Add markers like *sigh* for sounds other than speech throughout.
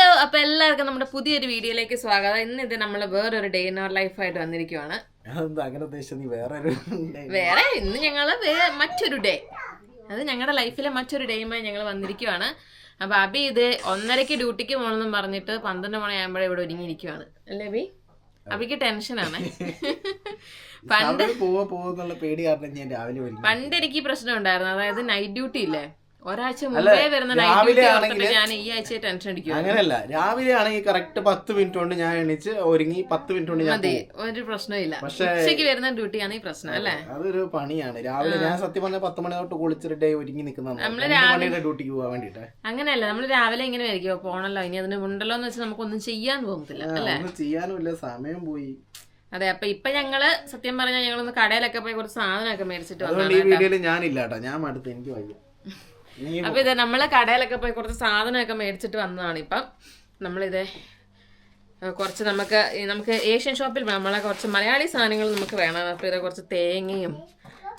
Hello അപ്പൊ എല്ലാവർക്കും നമ്മുടെ പുതിയൊരു വീഡിയോയിലേക്ക് സ്വാഗതം. ഇന്ന് ഇത് നമ്മൾ വേറൊരു ഡേ ഇൻ അവർ ലൈഫ് ആയിട്ട് വന്നിരിക്കുവാണ്. അതെന്താ അങ്ങനെ ഉദ്ദേശിച്ചത് വേറെ വേറെ ഇന്ന് ഞങ്ങൾ മറ്റൊരു ഡേ അത് ഞങ്ങളുടെ ലൈഫിലെ മറ്റൊരു ഡേയുമായി ഞങ്ങൾ വന്നിരിക്കുവാണ്. അപ്പൊ അബി ഇത് ഒന്നരക്ക് ഡ്യൂട്ടിക്ക് പോകണമെന്നും പറഞ്ഞിട്ട് പന്ത്രണ്ട് മണിയാകുമ്പോഴേ ഇവിടെ ഒരുങ്ങിയിരിക്കുവാണ്. അല്ലേ അബി? അബിക്ക് ടെൻഷനാണ് *laughs* പണ്ട് പണ്ട് എനിക്ക് പ്രശ്നം ഉണ്ടായിരുന്നു. അതായത് നൈറ്റ് ഡ്യൂട്ടി ഇല്ലേ? ഒരാഴ്ച മുമ്പേ വരുന്ന ഞാൻ ഈ ആഴ്ച ടെൻഷൻ അടിക്കും അങ്ങനെയല്ല രാവിലെ ആണെങ്കിൽ കറക്റ്റ് പത്ത് മിനിറ്റ് കൊണ്ട് ഞാൻ എണീച്ച് ഒരുങ്ങി പത്ത് മിനിറ്റ് കൊണ്ട് ഞാൻ ഒരു പ്രശ്നമില്ല ഉച്ചയ്ക്ക് വരുന്ന ഡ്യൂട്ടിയാണ് ഈ പ്രശ്നം അല്ലേ? അതൊരു പണിയാണ്. രാവിലെ ഞാൻ സത്യം പറഞ്ഞ പത്ത് മണി തൊട്ട് കുളിച്ചിട്ട് ഒരുങ്ങി നിൽക്കുന്ന ഡ്യൂട്ടിക്ക് പോകാൻ വേണ്ടിട്ട് അങ്ങനെയല്ല നമ്മൾ രാവിലെ ഇങ്ങനെ ആയിരിക്കും പോണല്ലോ ഇനി അതിന് ഉണ്ടല്ലോ എന്ന് വെച്ചാൽ നമുക്കൊന്നും ചെയ്യാൻ തോന്നത്തില്ല അല്ലേ? ചെയ്യാനുമില്ല സമയം പോയി. അതെ അപ്പൊ ഇപ്പൊ ഞങ്ങൾ സത്യം പറഞ്ഞാൽ ഞങ്ങളൊന്ന് കടയിലൊക്കെ പോയി കുറച്ച് സാധനമൊക്കെ മേടിച്ചിട്ട് അതുകൊണ്ട് ഈ വീഡിയോയിൽ ഞാനില്ല കേട്ടോ ഞാൻ മടുത്ത് എനിക്ക് വയ്യ. *laughs* അപ്പൊ ഇത് നമ്മളെ കടയിലൊക്കെ പോയി കുറച്ച് സാധനമൊക്കെ മേടിച്ചിട്ട് വന്നതാണ് ഇപ്പം. നമ്മളിത് കുറച്ച് നമുക്ക് നമുക്ക് ഏഷ്യൻ ഷോപ്പിൽ നമ്മളെ കുറച്ച് മലയാളി സാധനങ്ങൾ നമുക്ക് വേണം. അപ്പൊ ഇത് കുറച്ച് തേങ്ങയും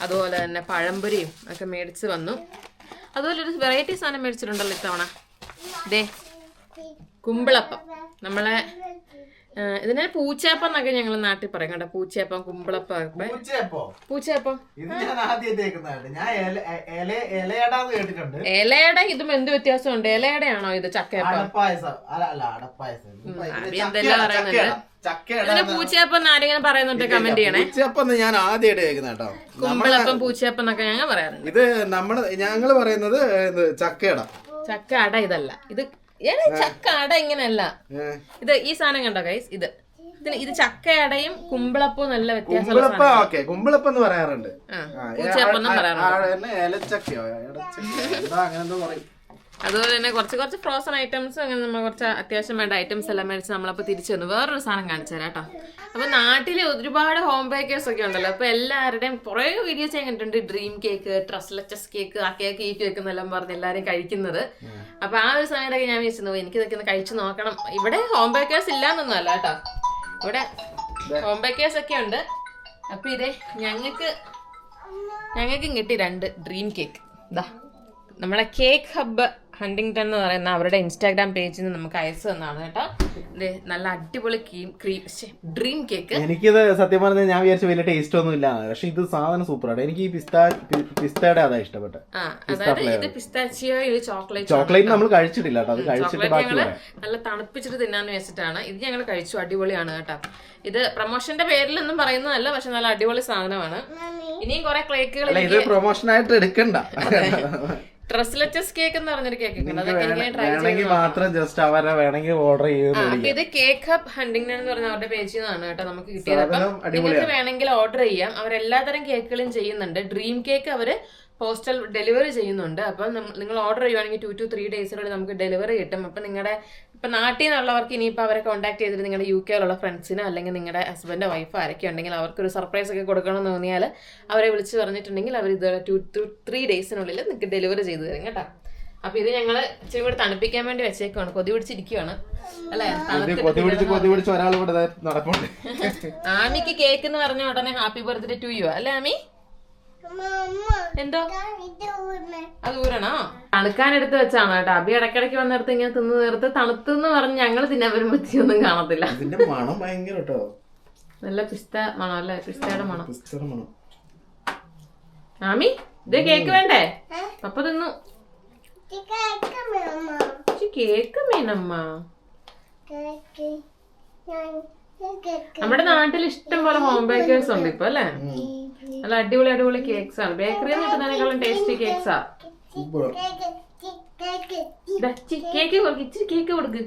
അതുപോലെ തന്നെ പഴംപൊരിയും ഒക്കെ മേടിച്ച് വന്നു. അതുപോലെ ഒരു വെറൈറ്റി സാധനം മേടിച്ചിട്ടുണ്ടല്ലോ ഇത്തവണ. ദേ കുമ്പിളപ്പം. നമ്മളെ ഇതിനെ പൂച്ചയപ്പം എന്നൊക്കെ ഞങ്ങൾ നാട്ടിൽ പറയും കേട്ടോ. പൂച്ചയപ്പം കുമ്പളപ്പം പൂച്ചയപ്പോ? ഇലയുടെ ഇതും എന്ത് വ്യത്യാസമുണ്ട്? ഇലയടയാണോ ഇത് ചക്കയപ്പം? എന്തെല്ലാം പറയുന്നുണ്ട്? ഇതിന് പൂച്ചയപ്പം ആരെങ്കിലും പറയുന്നുണ്ട് കമന്റ് ചെയ്യണേ. പൂച്ചയപ്പം ഞാൻ ആദ്യമായിട്ട് കേൾക്കുന്ന കേട്ടോ. കുമ്പളപ്പം പൂച്ചയപ്പം എന്നൊക്കെ ഞങ്ങൾ പറയാറുണ്ട്. ഇത് നമ്മുടെ ഞങ്ങൾ പറയുന്നത് ചക്കയട. ചക്ക അട ഇതല്ല. ഇത് ചക്ക അട ഇങ്ങനെയല്ല. ഇത് ഈ സാധനം കണ്ടോ ഗൈസ് ഇത്. ഇതിന് ഇത് ചക്കയടയും കുമ്പിളപ്പവും നല്ല വ്യത്യാസമുള്ള കുമ്പിളപ്പം എന്ന് പറയാറുണ്ട് അങ്ങനെ പറയും. അതുപോലെ തന്നെ കുറച്ച് കുറച്ച് ഫ്രോസൺ ഐറ്റംസ് അങ്ങനെ നമ്മൾ കുറച്ച് അത്യാവശ്യം വേണ്ട ഐറ്റംസ് എല്ലാം മേടിച്ച് നമ്മളപ്പോൾ തിരിച്ചു വന്നു വേറൊരു സാധനം കാണിച്ചു തരാം കേട്ടോ. അപ്പൊ നാട്ടിൽ ഒരുപാട് ഹോം ബേക്കേഴ്സ് ഒക്കെ ഉണ്ടല്ലോ. അപ്പോൾ എല്ലാവരുടെയും കുറേ വീഡിയോസ് ഞാൻ കണ്ടിട്ടുണ്ട്. Dream cake tres leches cake ആ കേക്ക് ഈറ്റ് വെക്കുന്നെല്ലാം പറഞ്ഞ് എല്ലാവരും കഴിക്കുന്നത്. അപ്പൊ ആ ഒരു സമയത്തൊക്കെ ഞാൻ വിചാരിച്ചു എനിക്ക് ഇതൊക്കെ ഒന്ന് കഴിച്ചു നോക്കണം. ഇവിടെ ഹോം ബേക്കേഴ്സ് ഇല്ലാന്നൊന്നും അല്ല കേട്ടോ. ഇവിടെ ഹോം ബേക്കേഴ്സ് ഒക്കെ ഉണ്ട്. അപ്പൊ ഇതേ ഞങ്ങൾക്ക് ഞങ്ങൾക്കും കിട്ടി രണ്ട് ഡ്രീം കേക്ക് ഇതാ നമ്മളെ കേക്ക് ഹബ്ബ് ഹണ്ടിങ്ടൺ എന്ന് പറയുന്ന അവരുടെ ഇൻസ്റ്റാഗ്രാം പേജിൽ നിന്ന് നമുക്ക് അയച്ചു തന്നാണ് കേട്ടോ. നല്ല അടിപൊളി ക്രീം ക്രീം ഡ്രീം കേക്ക്. എനിക്കിത് സത്യം പറഞ്ഞാൽ ഞാൻ വിചാരിച്ച വലിയ ടേസ്റ്റ് ഒന്നും ഇല്ല പക്ഷെ ഇത് സാധനം സൂപ്പറാണ് എനിക്ക് ഈ പിസ്ത പിസ്തയുടെ അതാ ഇഷ്ടപ്പെട്ടത്. ആ അതായത് ഇത് പിസ്താച്ചിയോ ഇത് ചോക്ലേറ്റ് ചോക്ലേറ്റ് നമ്മൾ കഴിച്ചിട്ടില്ല കേട്ടോ. അത് കഴിച്ചിട്ട് ബാക്കി നല്ല തണുപ്പിച്ചിട്ട് തിന്നാന്ന് വെച്ചിട്ടാണ് ഇത് ഞങ്ങൾ കഴിച്ചു അടിപൊളിയാണ് കേട്ടോ. ഇത് പ്രൊമോഷന്റെ പേരിലൊന്നും പറയുന്നതല്ല പക്ഷെ നല്ല അടിപൊളി സാധനമാണ്. ഇനിയും കുറെ ക്ലേക്കുകൾ ഇത് പ്രൊമോഷൻ ആയിട്ട് എടുക്കണ്ട. ഡ്രസ്ലെറ്റസ് കേക്ക് എന്ന് പറഞ്ഞൊരു കേക്ക് മാത്രം ജസ്റ്റ് അവരെ വേണമെങ്കിൽ ഓർഡർ അപ്പൊ ഇത് കേക്ക് ഹബ് ഹണ്ടിംഗ് എന്ന് പറഞ്ഞ അവരുടെ പേജിൽ നിന്നാണ് കേട്ടോ നമുക്ക് കിട്ടിയത്. അപ്പം നിങ്ങൾക്ക് വേണമെങ്കിൽ ഓർഡർ ചെയ്യാം. അവർ എല്ലാതരം കേക്കുകളും ചെയ്യുന്നുണ്ട്. ഡ്രീം കേക്ക് അവർ പോസ്റ്റൽ ഡെലിവറി ചെയ്യുന്നുണ്ട്. അപ്പം നിങ്ങൾ ഓർഡർ ചെയ്യുവാണെങ്കിൽ ടു ടു ത്രീ ഡേയ്സിനുള്ളിൽ നമുക്ക് ഡെലിവറി കിട്ടും. അപ്പം നിങ്ങളുടെ ഇപ്പൊ നാട്ടിൽ നിന്നുള്ളവർക്ക് ഇനിയിപ്പോൾ അവരെ കോൺടാക്ട് ചെയ്തിട്ട് നിങ്ങളുടെ യു കെയിലുള്ള ഫ്രണ്ട്സിനോ അല്ലെങ്കിൽ നിങ്ങളുടെ ഹസ്ബൻഡ് വൈഫ് ആരൊക്കെ ഉണ്ടെങ്കിൽ അവർക്കൊരു സർപ്രൈസ് ഒക്കെ കൊടുക്കണം എന്ന് തോന്നിയാൽ അവരെ വിളിച്ച് പറഞ്ഞിട്ടുണ്ടെങ്കിൽ അവർ ഇത് ടു ടു ത്രീ ഡേയ്സിനുള്ളിൽ നിങ്ങൾക്ക് ഡെലിവറി ചെയ്തു തരും കേട്ടോ. അപ്പൊ ഇത് ഞങ്ങൾ ഇച്ചിരി കൂടെ തണുപ്പിക്കാൻ വേണ്ടി വെച്ചേക്കുവാണ്. കൊതി പിടിച്ചിരിക്കുവാണ്. അല്ലേ? ആമിക്ക് കേക്ക് എന്ന് പറഞ്ഞ ഉടനെ ഹാപ്പി ബർത്ത്ഡേ ടു യു അല്ലേ ആമി? എന്തോ? അത് ഊരണോ? തണുക്കാൻ എടുത്ത് വെച്ചാണ് കേട്ടോ. അബി ഇടയ്ക്കിടയ്ക്ക് വന്നിടത്ത് ഇങ്ങനെ തിന്ന് നേരത്തെ തണുത്തെന്ന് പറഞ്ഞ് ഞങ്ങൾ തിന്നാൻ വരുമ്പോഴത്തേക്കൊന്നും കാണത്തില്ല. ഇതിന്റെ മണം ഭയങ്കര കേട്ടോ. നല്ല പിസ്ത മണം അല്ലേ? പിസ്തയുടെ മണം. പിസ്തയുടെ മണം. ആമി ഇത് കേക്ക് വേണ്ടേ? പപ്പ തിന്നു. കേക്ക് മീനമ്മ. നമ്മുടെ നാട്ടിൽ ഇഷ്ടം പോലെ ഹോം ബേക്കേഴ്സ് ഉണ്ട്. ഇപ്പൊ അല്ലേ? നല്ല അടിപൊളി അടിപൊളി കേക്ക്സ് ആണ് ബേക്കറിയിൽ നിന്ന് കിട്ടുന്നതിനേക്കാളും ടേസ്റ്റി കേക്ക്സാ. കേക്ക് കൊടുക്ക് ഇച്ചിരി കേക്ക് കൊടുക്ക്.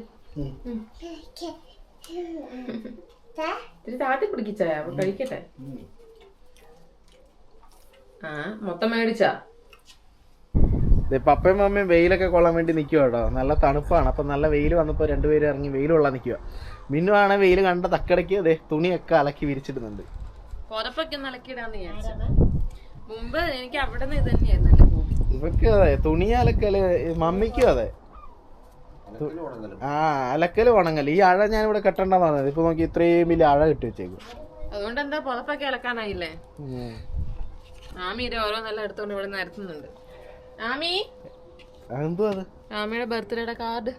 ഇത്തിരി താത്തി പിടിക്കിച്ചായ കഴിക്കട്ടെ. ആ മൊത്തം മേടിച്ചാ. പപ്പയും മമ്മയും വെയിലൊക്കെ കൊള്ളാൻ വേണ്ടി നിൽക്കുക കേട്ടോ. നല്ല തണുപ്പാണ്. അപ്പം നല്ല വെയിൽ വന്നപ്പോൾ രണ്ടുപേരും ഇറങ്ങി വെയിൽ കൊള്ളാൻ നിൽക്കുക മിന്നു ആണ് വെയിൽ കണ്ട തക്കടയ്ക്ക് അതെ തുണിയൊക്കെ അലക്കി വിരിച്ചിടുന്നുണ്ട്. പുതപ്പൊക്കെ ഒന്ന് ഇളക്കിയിടാന്ന് മുമ്പ് എനിക്ക് അവിടെ നിന്ന് ഇത് തന്നെയായിരുന്നു ഹോബി അതെ തുണി അലക്കൽ മമ്മിക്കും അതെ. ആ അലക്കൽ ഉണങ്ങൽ. ഈ അഴ ഞാൻ ഇവിടെ കെട്ടണ്ടെന്ന് പറഞ്ഞത് ഇപ്പൊ നോക്കി ഇത്രയും വലിയ അഴ കെട്ടി വെച്ചേക്കും. അതുകൊണ്ട് എന്താ പുതപ്പൊക്കെ അലക്കാനായില്ലേ? ആമി ഇത് ഓരോന്നെല്ലാം എടുത്തോണ്ട് ഇവിടെ നിരത്തുന്നുണ്ട് ആമി? അതെന്തോ അത്? ആമയുടെ ബർത്ത്ഡേയുടെ കാർഡ്.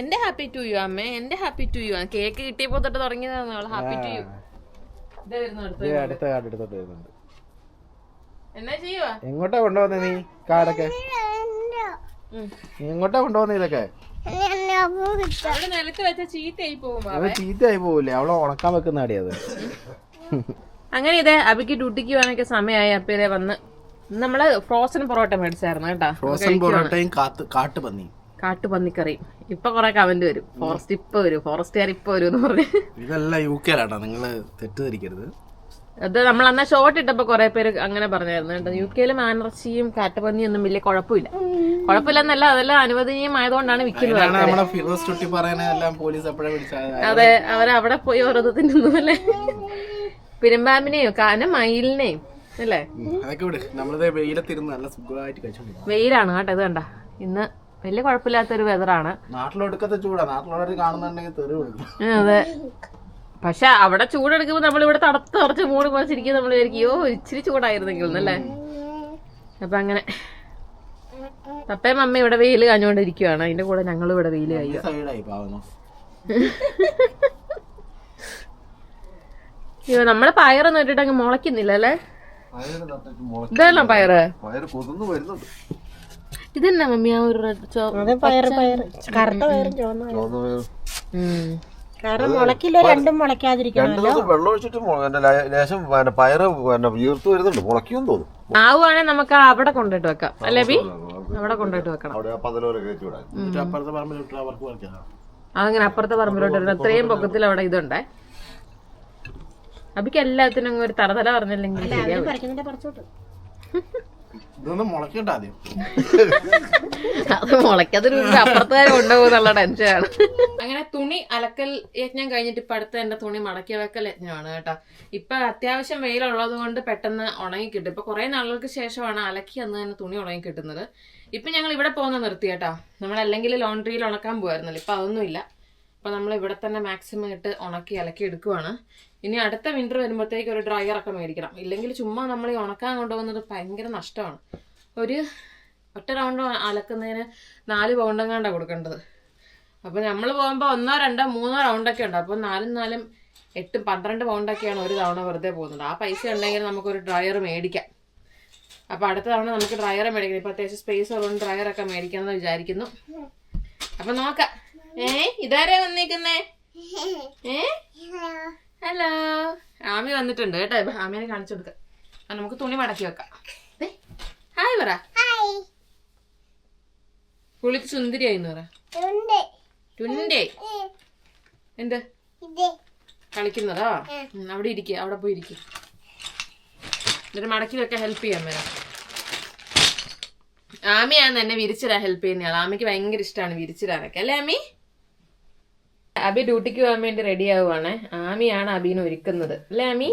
എന്റെ ഹാപ്പി ടു യു അമ്മേ എന്റെ ഹാപ്പി ടു യു കേക്ക് കിട്ടിയപ്പോ തൊട്ട് തുടങ്ങിയതാണ് അവൾ. Happy to you. അടുത്ത് കാർഡ് എടുത്തോട്ട് വരുന്നുണ്ട്. എന്നാ ചെയ്യുവാ? എങ്ങോട്ടാ കൊണ്ടുപോകുന്നത് നീ കാർഡൊക്കെ? എങ്ങോട്ടാ കൊണ്ടുപോകുന്നത് ഇതൊക്കെ? നിലത്ത് വെച്ച ചീത്തയായി പോകും ചീത്തയായി പോവില്ലേ? അവളെ ഉണക്കാൻ വെക്കുന്ന അടിയത് അങ്ങനെ ഇതേ അബിക്ക് ഡ്യൂട്ടിക്ക് പോകാനൊക്കെ സമയമായി. അപ്പേരെ വന്ന് നമ്മൾ ഫ്രോസൺ പൊറോട്ട മേടിച്ചായിരുന്നു കേട്ടോ. ഫ്രോസൺ പൊറോട്ടയും കാട്ടുപന്നി കാട്ടുപന്നിക്കറി. ഇപ്പൊ കൊറേ കമന്റ് വരും. ഫോറസ്റ്റ് ഇപ്പൊ വരും. ഫോറസ്റ്റുകാർ ഇപ്പൊ വരും എന്ന് പറഞ്ഞു. ഇതെല്ലാം യു കെയിലാട്ടോ നിങ്ങൾ തെറ്റിദ്ധരിക്കരുത്. അത് നമ്മൾ അന്നാ ഷോർട്ട് ഇട്ടപ്പോ കുറെ പേര് അങ്ങനെ പറഞ്ഞായിരുന്നു കേട്ടോ. യു കെയിൽ മാനർച്ചിയും കാട്ടുപന്നിയും ഒന്നും വലിയ കുഴപ്പമില്ല. കുഴപ്പമില്ലെന്നല്ല അതെല്ലാം അനുവദനീയമായതുകൊണ്ടാണ് വിൽക്കുന്നത് അതെ അവരവിടെ പോയി ഓരോന്ന് തിന്നുന്നല്ലേ *laughs* പെരുമ്പാമ്പിനെയും കാന മയിലിനെയും. അല്ലേ? അതൊക്കെ വിട്. നമ്മളിത് വെയിലത്തിരുന്ന് നല്ല സുഖമായിട്ട് കഴിച്ചോണ്ടിരിക്കും വെയിലാണ് കേട്ടോ ഇത് കണ്ട? ഇന്ന് വലിയ കുഴപ്പമില്ലാത്തൊരു വെതറാണ് നാട്ടിലൊടുക്കത്തെ ചൂടാ. നാട്ടിലുള്ളവർ കാണുന്നുണ്ടെങ്കിൽ തെറി അതെ. പക്ഷെ അവിടെ ചൂടെടുക്കുമ്പോ നമ്മൾ ഇവിടെ തടത്ത് കുറച്ച് മൂടി കുറച്ചിരിക്കും നമ്മൾ വിചാരിക്കും യോ ഇച്ചിരി ചൂടായിരുന്നെങ്കിൽ എന്നല്ലേ അപ്പൊ അങ്ങനെ. പപ്പയും അമ്മ ഇവിടെ വെയിൽ കാഞ്ഞുകൊണ്ടിരിക്കുവാണ്. അതിന്റെ കൂടെ ഞങ്ങൾ ഇവിടെ വെയിൽ കഴിയും അയ്യോ നമ്മളെ പയറൊന്നും ഇട്ടിട്ട് അങ്ങ് മുളയ്ക്കുന്നില്ല അല്ലേ? ഇതല്ല പയറ്? പയറ് കൊതുന്ന് വരുന്നുണ്ട്. ഇതെന്നാ മമ്മി ആ ഒരു. കാരണം മുളക്കില്ല രണ്ടും വെള്ളം ഒഴിച്ചിട്ട് ലേശം പയറ് പിന്നെ വരുന്നുണ്ട്. മുളയ്ക്കും തോന്നും. ആവുവാണെങ്കിൽ നമുക്ക് അവിടെ കൊണ്ടിട്ട് വെക്കാം. അല്ലേ ബി? അവിടെ കൊണ്ടിട്ട് വെക്കണം. അങ്ങനെ അപ്പുറത്തെ പറമ്പിലോട്ട് വരുന്നത് അത്രയും പൊക്കത്തിൽ അവിടെ ഇതുണ്ടേ. അബിക്ക് എല്ലാത്തിനും അങ്ങ് ഒരു തറതല പറഞ്ഞില്ലെങ്കിൽ ശരിയാവും ഇതൊന്നും മുളക്കണ്ട ആദ്യം. അത് മുളയ്ക്കതൊരു അപ്പുറത്തുകാരെ കൊണ്ടുപോകുന്നുള്ള ടെൻഷനാണ് അങ്ങനെ തുണി അലക്കൽ യജ്ഞം കഴിഞ്ഞിട്ട് ഇപ്പൊ അടുത്ത എന്റെ തുണി മടക്കി വെക്കൽ യജ്ഞമാണ് കേട്ടോ. ഇപ്പൊ അത്യാവശ്യം വെയിലുള്ളത് കൊണ്ട് പെട്ടെന്ന് ഉണങ്ങി കിട്ടും ഇപ്പൊ കുറെ നാളുകൾക്ക് ശേഷമാണ് അലക്കി അന്ന് തന്നെ തുണി ഉണങ്ങി കിട്ടുന്നത്. ഇപ്പൊ ഞങ്ങൾ ഇവിടെ പോകുന്ന നിർത്തി കേട്ടോ. നമ്മൾ അല്ലെങ്കിൽ ലോണ്ടറിയിൽ ഉണക്കാൻ പോയായിരുന്നല്ലോ ഇപ്പൊ അതൊന്നുമില്ല. അപ്പൊ നമ്മൾ ഇവിടെ തന്നെ മാക്സിമം ഇട്ട് ഉണക്കി ഇലക്കി എടുക്കുവാണ്. ഇനി അടുത്ത വിന്റർ വരുമ്പോഴത്തേക്ക് ഒരു ഡ്രയർ ഒക്കെ മേടിക്കണം. ഇല്ലെങ്കിൽ ചുമ്മാ നമ്മൾ ഈ ഉണക്കാൻ കൊണ്ടുപോകുന്നത് ഭയങ്കര നഷ്ടമാണ്. ഒരു ഒറ്റ റൗണ്ട് അലക്കുന്നതിന് നാല് പൗണ്ടെങ്ങാണ്ടാണ് കൊടുക്കേണ്ടത്. അപ്പോൾ നമ്മൾ പോകുമ്പോൾ ഒന്നോ രണ്ടോ മൂന്നോ റൗണ്ടൊക്കെ ഉണ്ട്. അപ്പോൾ നാലും നാലും എട്ടും പന്ത്രണ്ട് പൗണ്ടൊക്കെയാണ് ഒരു തവണ വെറുതെ പോകുന്നത്. ആ പൈസ ഉണ്ടെങ്കിൽ നമുക്കൊരു ഡ്രയർ മേടിക്കാം. അപ്പോൾ അടുത്ത തവണ നമുക്ക് ഡ്രയർ മേടിക്കണം. ഇപ്പോൾ അത്യാവശ്യം സ്പേസ് ഉള്ളതുകൊണ്ട് ഡ്രയറൊക്കെ മേടിക്കാമെന്ന് വിചാരിക്കുന്നു. അപ്പോൾ നോക്കാം. ഏ? ഇതാരാ വന്നേക്കുന്നേ? ഏ? ഹലോ. ആമി വന്നിട്ടുണ്ട് കേട്ടോ. ആമിയെ ആമിനെ കാണിച്ചു കൊടുക്കാം. നമുക്ക് തുണി മടക്കി വെക്കാം. ഹായ് പറ. കുളിച്ച് സുന്ദരിയായിന്ന് പറ. ടുണ്ടേ എന്ത്? കളിക്കുന്നതോ? അവിടെ ഇരിക്കുക അവിടെ പോയി ഇരിക്കുക എന്നിട്ട് മടക്കി വെക്കാൻ ഹെൽപ്പ് ചെയ്യാൻ വരാം. ആമിയാണ് എന്നെ വിരിച്ചിടാൻ ഹെൽപ്പ് ചെയ്യുന്ന ആൾ ആമിക്ക് ഭയങ്കര ഇഷ്ടമാണ് വിരിച്ചിടാനൊക്കെ. അല്ലേ ആമി? അബി ഡ്യൂട്ടിക്ക് പോകാൻ വേണ്ടി റെഡി ആവുകയാണ് ആമിയാണ് അബീനെ ഒരുക്കുന്നത്. അല്ലേ ആമി?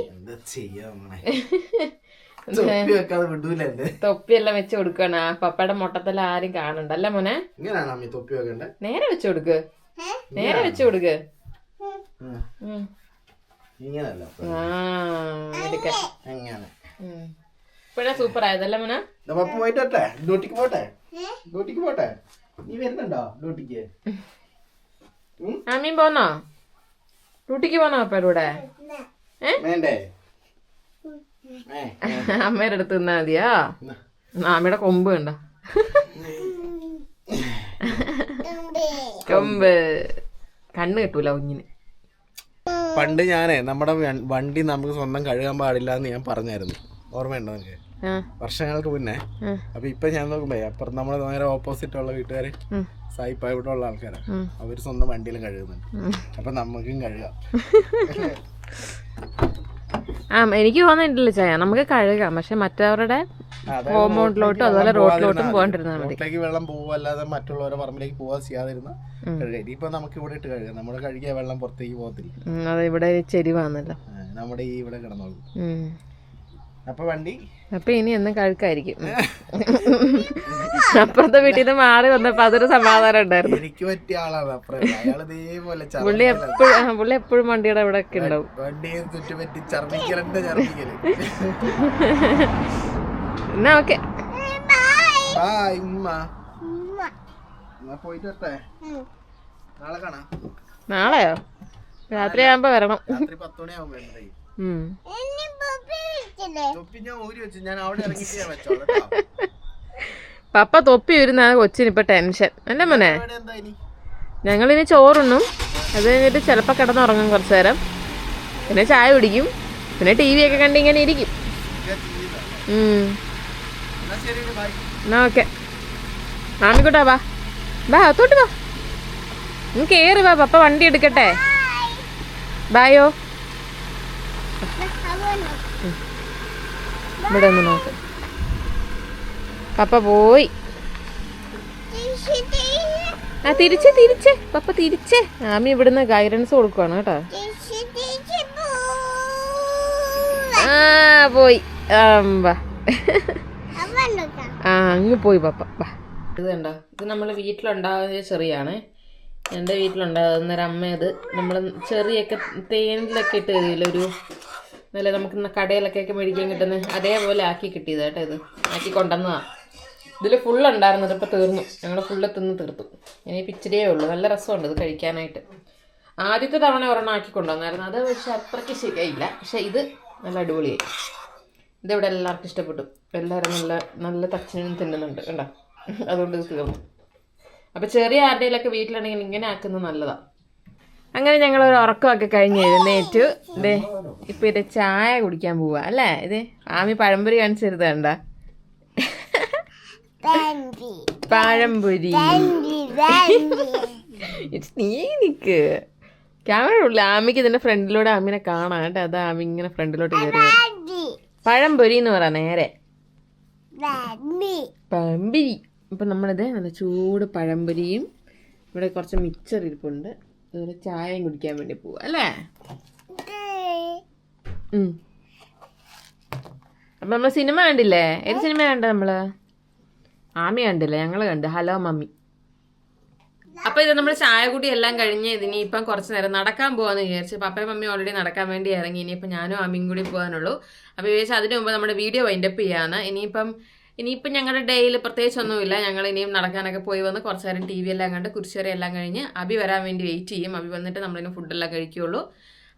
തൊപ്പിയെല്ലാം വെച്ച് കൊടുക്കണ പപ്പയുടെ മുട്ടത്തെല്ലാം ആരും കാണണ്ട. അല്ലേ മോനെ? നേരെ വെച്ച് കൊടുക്ക്. നേരെ വെച്ച് കൊടുക്ക്. ഇപ്പഴാ സൂപ്പർ ആയതല്ലേ മോനെ? പോയിട്ട് ഡ്യൂട്ടിക്ക് പോട്ടെ? ഡ്യൂട്ടിക്ക് പോട്ടെ? നീ വരുന്നുണ്ടോ ഡ്യൂട്ടിക്ക്? ആമീൻ പോന്നോ? ഡ്യൂട്ടിക്ക് പോന്നോ ഏ, *laughs* അമ്മയുടെ അടുത്ത് നിന്നാ മതിയാ? അമ്മയുടെ ആമയുടെ കൊമ്പ് കണ്ട? കൊമ്പ്. കണ്ണ് കിട്ടൂല കുഞ്ഞിന്. പണ്ട് ഞാനേ നമ്മുടെ വണ്ടി നമുക്ക് സ്വന്തം കഴുകാൻ പാടില്ല എന്ന് ഞാൻ പറഞ്ഞായിരുന്നു. ഓർമ്മയുണ്ടോ നിനക്ക്? ആ, വർഷങ്ങൾക്ക് മുന്നേ. അപ്പൊ ഇപ്പൊ ഞാൻ നോക്കുമ്പോ അപ്പുറം നമ്മളെ നേരെ ഓപ്പോസിറ്റ് ഉള്ള വീട്ടുകാര്. സായിപ്പ ഇവിടെ ഉള്ള ആൾക്കാരാണ്. അവർ സ്വന്തം വണ്ടിയിലും കഴുകുന്നുണ്ട്. അപ്പൊ നമുക്കും കഴുകാം. ആ എനിക്ക് തോന്നിട്ടില്ല ചായ. നമുക്ക് കഴുകാം. പക്ഷെ മറ്റവരുടെ കോമ്പൗണ്ടിലോട്ടും അതുപോലെ റോഡിലോട്ടും പോകാണ്ടിരുന്നാൽ മതി. റോട്ടിലേക്ക് വെള്ളം പോവല്ലാതെ മറ്റുള്ളവരുടെ പറമ്പിലേക്ക് പോവാ ചെയ്യാതിരുന്ന ഇനിയിപ്പോ നമുക്ക് ഇവിടെ ഇട്ട് കഴുകാം. നമ്മുടെ കഴുകിയ വെള്ളം പുറത്തേക്ക് പോകത്തില്ല. അതെ ഇവിടെ ചെരിവാന്നല്ലോ. നമ്മുടെ ഈ ഇവിടെ കിടന്നോളൂ. അപ്പൊ വണ്ടി? അപ്പൊ ഇനി എന്നും കഴുക്കായിരിക്കും. അപ്പുറത്തെ വീട്ടിൽ നിന്ന് മാറി വന്നപ്പോ അതൊരു സമാധാനം ഉണ്ടായിരുന്നു. എനിക്ക് പറ്റിയ ആളാണ് പുള്ളി. എപ്പോഴും പുള്ളി എപ്പോഴും വണ്ടിയുടെ അവിടെ ഒക്കെ ഉണ്ടാവും. വണ്ടിയെ ചുറ്റുപറ്റി ചർമ്മിക്കലുണ്ട് ചർമ്മിക്കൽ. എന്നാ ഓക്കെ. ബായ് ഉമ്മ. എന്നാ പോയിട്ട് വരട്ടെ? നാളെ കാണാം. നാളെയോ? രാത്രിയാകുമ്പോ വരണം. രാത്രി പത്ത് മണിയാവുമ്പോ പപ്പ തൊപ്പി വരുന്ന കൊച്ചിന് ഇപ്പൊ ടെൻഷൻ. അല്ലേ മോനെ? ഞങ്ങളിനി ചോറുണ്ണും. അത് കഴിഞ്ഞിട്ട് ചിലപ്പോൾ കിടന്നുറങ്ങും കുറച്ചു നേരം പിന്നെ ചായ കുടിക്കും. പിന്നെ ടി വി ഒക്കെ കണ്ട് ഇങ്ങനെ ഇരിക്കും. എന്നാ ഓക്കെ. മാമിക്കുട്ടാ വാ. വാ അത്തോട്ട് വാ. നീ കേറി വാ. പപ്പ വണ്ടി എടുക്കട്ടെ. ബായോ. ഇവിടെ ഒന്ന് നോക്ക്. പപ്പ പോയി. ആ തിരിച്ച് തിരിച്ച്. പപ്പ തിരിച്ച്. ആമി ഇവിടുന്ന് ഗൈഡൻസ് കൊടുക്കുവാണ് കേട്ടോ. ആ പോയി. ആ അങ്ങ് പോയി പപ്പ. വാ. ഇത് കണ്ടോ? ഇത് നമ്മൾ വീട്ടിലുണ്ടാകുന്ന ചെറിയാണ്. എന്റെ വീട്ടിലുണ്ടാകുന്ന ഒരു അമ്മ അത് നമ്മൾ ചെറിയൊക്കെ തേനിലൊക്കെ ഇട്ട് തരില്ല ഒരു നല്ല നമുക്ക് കടയിലൊക്കെ മേടിക്കാൻ കിട്ടുന്ന അതേപോലെ ആക്കി കിട്ടിയത് കേട്ടോ ഇത്. ആക്കി കൊണ്ടുവന്നതാ. ഇതിൽ ഫുൾ ഉണ്ടായിരുന്നത് ഇപ്പോൾ തീർന്നു. ഞങ്ങൾ ഫുള്ള് തിന്ന് തീർത്തു. ഇനി ഇച്ചിരിയേ ഉള്ളൂ. നല്ല രസമുണ്ട് ഇത് കഴിക്കാനായിട്ട്. ആദ്യത്തെ തവണ ഒരെണ്ണം ആക്കി കൊണ്ടുവന്നായിരുന്നു. അത് പക്ഷെ അത്രയ്ക്ക് ശരിയായില്ല. പക്ഷെ ഇത് നല്ല അടിപൊളിയായി. ഇതിവിടെ എല്ലാവർക്കും ഇഷ്ടപ്പെട്ടു. എല്ലാവരും നല്ല നല്ല തച്ചിനും തിന്നുന്നുണ്ട് കണ്ടോ? അതുകൊണ്ട് ഇത് തീർന്നു. അപ്പോൾ ചെറിയ ആരുടെയിലൊക്കെ വീട്ടിലുണ്ടെങ്കിൽ ഇങ്ങനെ ആക്കുന്നത് നല്ലതാണ് അങ്ങനെ ഞങ്ങൾ ഒരു ഉറക്കമൊക്കെ കഴിഞ്ഞ് എഴുന്നേറ്റു. ഇതേ ഇപ്പം ഇത് ചായ കുടിക്കാൻ പോവാ അല്ലേ? ഇത് ആമി പഴംപൊരി കാണിച്ചു തരുന്നത് കണ്ട പഴംപൊരി. നീ നിക്ക്. ക്യാമറ ഉള്ള. ആമിക്ക് ഇതിന്റെ ഫ്രണ്ടിലൂടെ ആമിനെ കാണാം. കേട്ടോ അതാ ആമി ഇങ്ങനെ ഫ്രണ്ടിലോട്ട് കയറി. പഴംപൊരി എന്ന് പറ നേരെ. പഴംപൊരി. അപ്പം നമ്മളിത് നല്ല ചൂട് പഴംപൊരിയും ഇവിടെ കുറച്ച് മിക്സർ ഇരിപ്പുണ്ട്. അതുപോലെ ചായയും കുടിക്കാൻ വേണ്ടി പോവാ അല്ലേ. അപ്പൊ നമ്മൾ സിനിമ കണ്ടില്ലേ? ഏത് സിനിമ കണ്ട നമ്മൾ? ആമി കണ്ടില്ലേ? ഞങ്ങൾ കണ്ട്. Hello mummy. അപ്പൊ ഇത് നമ്മൾ ചായ കൂടി എല്ലാം കഴിഞ്ഞ് ഇതിനിപ്പം കുറച്ച് നേരം നടക്കാൻ പോവാന്ന് വിചാരിച്ചു. പപ്പയും മമ്മി ഓൾറെഡി നടക്കാൻ വേണ്ടി ഇറങ്ങി. ഇനിയിപ്പം ഞാനും അമ്മയും കൂടി പോകാനുള്ളൂ അപ്പൊ വിചാരിച്ചു അതിനു മുമ്പ് നമ്മുടെ വീഡിയോ വൈൻഡപ്പ് ചെയ്യാന്ന്. ഇനിയിപ്പം ഇനിയിപ്പം ഞങ്ങളുടെ ഡേയിൽ പ്രത്യേകിച്ച് ഒന്നുമില്ല ഞങ്ങൾ ഇനിയും നടക്കാനൊക്കെ പോയി വന്ന് കുറച്ച് നേരം ടി വി എല്ലാം കണ്ട് കുരിശുവരെ എല്ലാം കഴിഞ്ഞ് അബി വരാൻ വേണ്ടി വെയിറ്റ് ചെയ്യും. അബി വന്നിട്ട് നമ്മളിനി ഫുഡെല്ലാം കഴിക്കുകയുള്ളൂ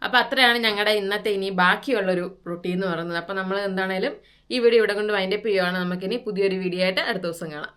അപ്പോൾ അത്രയാണ് ഞങ്ങളുടെ ഇന്നത്തെ ഇനി ബാക്കിയുള്ളൊരു റൊട്ടീൻ എന്ന് പറയുന്നത്. അപ്പോൾ നമ്മൾ എന്താണേലും ഈ വീഡിയോ ഇവിടെ കൊണ്ട് വൈൻഡപ്പ് ചെയ്യുവാണ്. നമുക്കിനി പുതിയൊരു വീഡിയോ ആയിട്ട് അടുത്ത ദിവസം കാണാം.